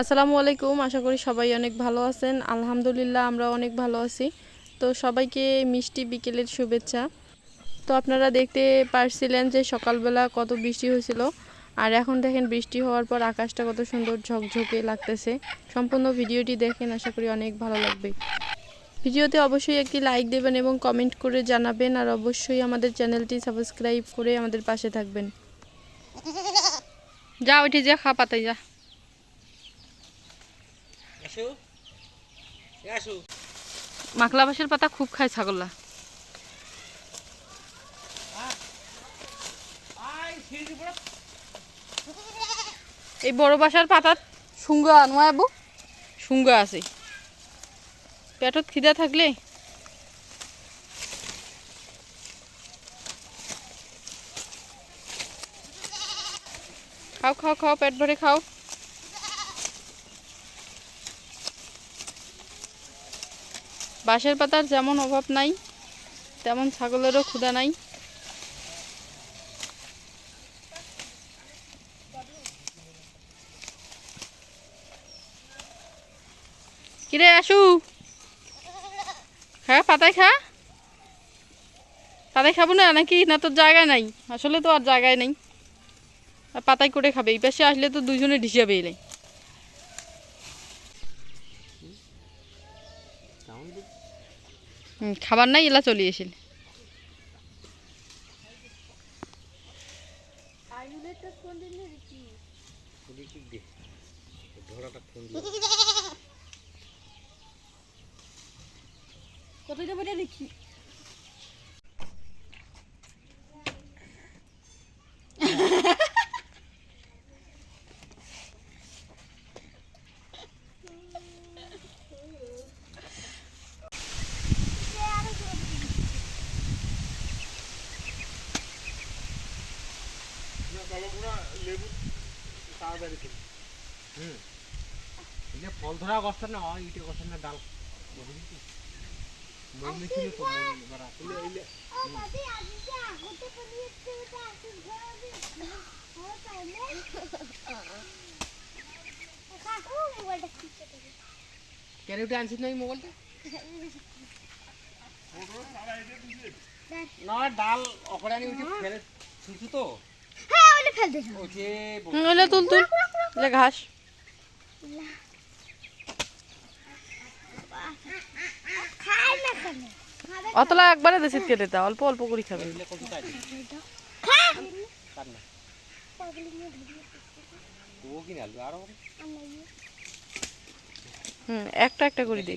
আসসালামু আলাইকুম, আশা করি সবাই অনেক ভালো আছেন। আলহামদুলিল্লাহ আমরা অনেক ভালো আছি। তো সবাইকে মিষ্টি বিকেলের শুভেচ্ছা। তো আপনারা দেখতে পারছিলেন যে সকালবেলা কত বৃষ্টি হয়েছিল। আর এখন দেখেন বৃষ্টি হওয়ার পর আকাশটা কত সুন্দর ঝকঝকে লাগতেছে। সম্পূর্ণ ভিডিওটি দেখেন, আশা করি অনেক ভালো লাগবে। ভিডিওতে অবশ্যই একটি লাইক দেবেন এবং কমেন্ট করে জানাবেন। আর অবশ্যই আমাদের চ্যানেলটি সাবস্ক্রাইব করে আমাদের পাশে থাকবেন। যা, উঠে যা, খা পাতাই যা। মাখলা বাঁশের পাতা খুব খায় পড়া এই বড় বাসার পাতাত শুঙ্গা আনো আবু শুঙ্গা আছে। পেটত খিদা থাকলে। খাও খাও খাও, পেট ভরে খাও। বাঁশের পাতার যেমন অভাব নাই, তেমন ছাগলেরও ক্ষুধা নাই। কিরে আসু খা পাতায় খা। পাতায় খাব না, নাকি না তোর জায়গায় নাই? আসলে তো আর জায়গায় নেই। পাতায় করে খাবে, এই পাশে আসলে তো দুজনে ঢিসাবে এলে সাউন্ড হুম, খাবার নাই এলা চলে দিয়ে কতটা বলে দেখি। হুম। এটা ফল ধরা গছ না হয় ইটে না ডাল। মনে ছিল তো মন কেন উঠে আনছিস না এই মোবাইলটা? না ডাল অকড়ানি উঠে ফেলে ছুঁচু তো? ওই যে এলে তুল তুল এলে ঘাস। অতলা একবারে দেশিত কেটে দাও অল্প অল্প করে খাবে। হুম একটা একটা করে দে।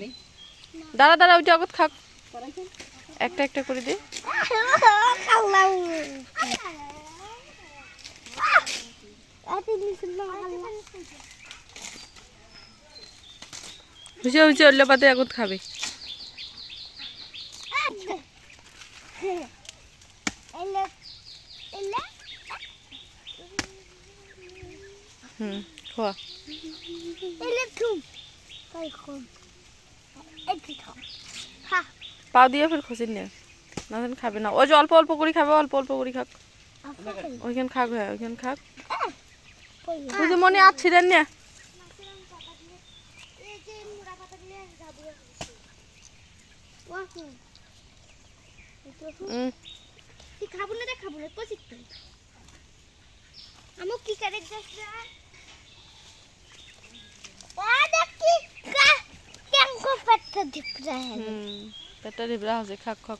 দাঁড়া দাঁড়া ওইটা আগত খাক। একটা একটা করে দে। হুসে হুসে অল্য পাতে আগত খাবে। হুম খোয়া। পাও দিয়ে ফের খসিন নে খাবে না। ওই যে অল্প অল্প করে খাবে অল্প অল্প করে খাক। ওইখান খাক হ্যাঁ ওইখান খাক। যে মনে আছে দেন না। খাব না খাব না কচিক তুই কি করে দিপ যায় হুম পেটটা ঢিবরা হচ্ছে খাক খাক।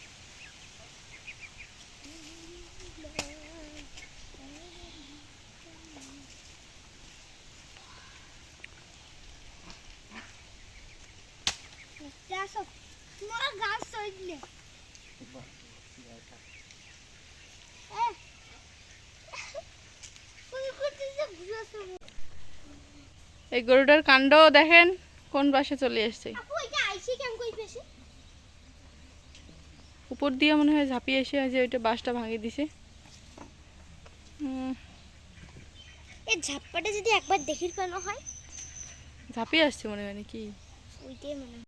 এই গরুটার কাণ্ড দেখেন কোন পাশে চলে এসছে? উপর দিয়ে মনে হয় ঝাঁপিয়ে এসে যে ওইটা বাসটা ভাঙিয়ে দিছে। এই ঝাপ্পাটা যদি একবার দেখির কেন হয়। ঝাঁপিয়ে আসছে মনে হয় নাকি? ওইটাই মনে